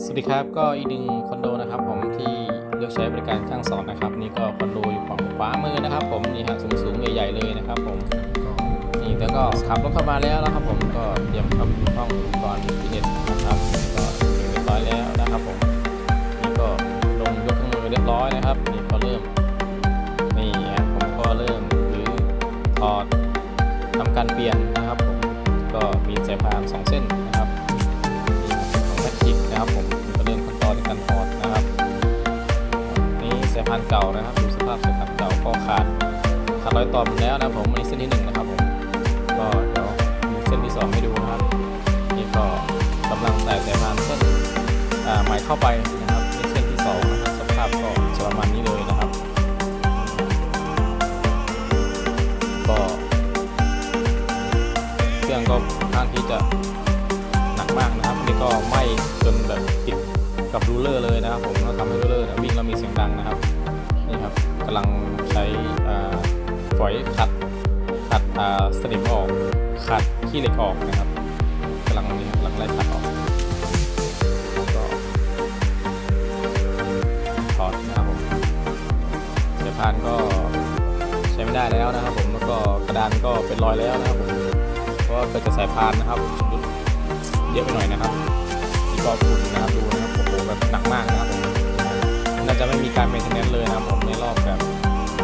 สวัสดีครับก็อีกหนึ่งคอนโดนะครับผมที่เลือกใช้บริการช่างสอนนะครับ นี่ก็คอนโดอยู่ฝั่งขวามือนะครับ ผมนี่ฮะสูงๆใหญ่ๆเลยนะครับ ผมนี่แล้วก็ขับรถเข้ามาแล้วนะครับผมก็เตรียมทำห้องอุปกรณ์ฟิตเนสนะครับก็เรียบร้อยแล้วนะครับ ผมนี่ก็ลงยกเครื่องมือเรียบร้อยนะครับนี่ก็เริ่มนี่ฮะผมก็เริ่มหรือถอดทำการเปลี่ยนนะครับ ผมก็มีสายพานสองเส้น เก่านะครับดูสภาพสายพานเก่าก็ขาดขาดรอยต่อหมดแล้วนะผมอันนี้เส้นที่หนึ่งนะครับผมก็เดี๋ยวเส้นที่สองให้ดูนะครับ นี่ก็กำลังใส่สายพานเส้นอ่าใหม่เข้าไปนะครับในเส้นที่สองนะครับสภาพก็จะประมาณนี้เลยนะครับ ก็เครื่องก็ค่อนข้างที่จะหนักมากนะครับนี่ก็ไหม้จนแบบติดกับรูเลอร์เลยนะครับผมแล้วทำให้รูเลอร์วิ่งแล้วมีเสียงดังนะครับำลังใช้ฝอยขัดขัดสนิมออก ขัดขี้เหล็กออกนะครับกำลังนี่กำลังไล่ขัดออกก็ถอดนะครับผมสายพานก็ใช้ไม่ได้แล้วนะครับผมแล้วก็กระดานก็เป็นรอยแล้วนะครับผมเพราะเกิดจากสายพานนะครับเยอะไปหน่อยนะครับนี่ก็ฝุ่นนะครับดูนะครับโอ้โหแบบหนักมากนะครับผมน่าจะไม่มีการเมนเทนเนนเลย อบแบบ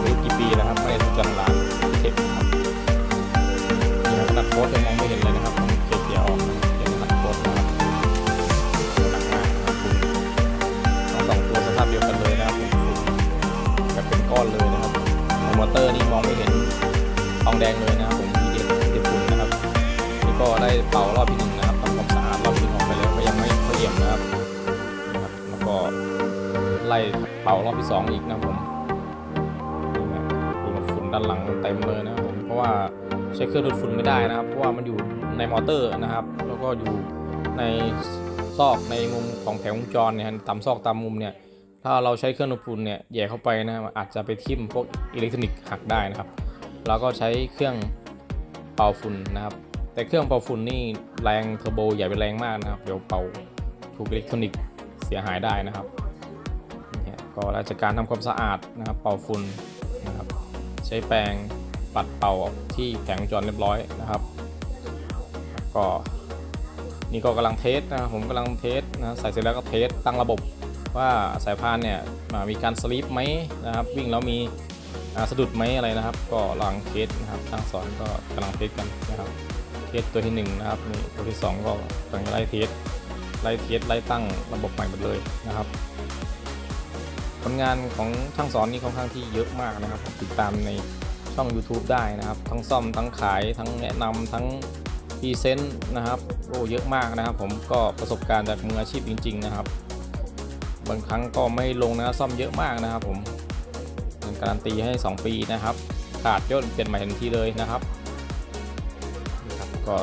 ไม่รู้กี่ปีนะครับไม่ได้จังหลานเทคนะครับนี่ครับขนาดโค้ดยังมองไม่เห็นเลยนะครับต้องเคลียร์ออกนะครับเดี๋ยวขนาดโค้ดนะครับหนักมากครับฝุ่นทั้งสองตัวสภาพเดียวกันเลยนะครับผมแบบเป็นก้อนเลยนะครับมอเตอร์นี่มองไม่เห็นทองแดงเลยนะครับผมมีเด็ดติดฝุ่นะครับนี่ก็ได้เป่ารอบที่หนึ่งนะครับทำความสะอาดรอบที่หนึ่งออกไปแล้วก็ยังไม่เอียดนะครับนะครับ แล้วก็ไล่เป่ารอบที่สองอีกนะครับผม ด้านหลังเต็มเลยนะครับผมเพราะว่าใช้เครื่องดูดฝุ่นไม่ได้นะครับ เพราะว่ามันอยู่ในมอเตอร์นะครับ แล้วก็อยู่ในซอกในมุมของแผงวงจรเนี่ยตามซอกตามมุมเนี่ยถ้าเราใช้เครื่องดูดฝุ่นเนี่ยแย่เข้าไปนะอาจจะไปทิ่มพวกอิเล็กทรอนิกส์หักได้นะครับแล้วก็ใช้เครื่องเป่าฝุ่นนะครับ แต่เครื่องเป่าฝุ่นนี่แรงเทอร์โบใหญ่ไปแรงมากนะครับ เดี๋ยวเป่าถูกอิเล็กทรอนิกส์เสียหายได้นะครับนี่ฮะก็ราชการทำความสะอาดนะครับ เป่าฝุ่น ใช้แปรงปัดเป่าออกที่แผงวงจรเรียบร้อยนะครับ ก็นี่ก็กำลังเทสนะครับผมกำลังเทสนะใส่เสร็จแล้วก็เทสตั้งระบบว่าสายพานเนี่ยมีการสลิปไหมนะครับ วิ่งแล้วมีสะดุดไหมอะไรนะครับ ก็ลังเทสนะครับทางสอนก็กำลังเทสกันนะครับเทสตัวที่1นะครับนี่ตัวที่ 2 ก็กำลังไล่เทสไล่เทสไล่ตั้งระบบใหม่หมดเลยนะครับ ลงานของช่างสอนนี่ค่อนข้างที่เยอะมากนะครับ ติดตามในช่อง YouTube ได้นะครับ ทั้งซ่อมทั้งขายทั้งแนะนำทั้งพรีเซนต์นะครับโอ้เยอะมากนะครับ ผมก็ประสบการณ์จากมืออาชีพจริง ๆ นะครับ บางครั้งก็ไม่ลงนะซ่อมเยอะมากนะครับ ผมเป็นการันตีให้ 2 ปีนะครับ ขาดยอดเปลี่ยนใหม่ทันทีเลยนะครับนะครับก็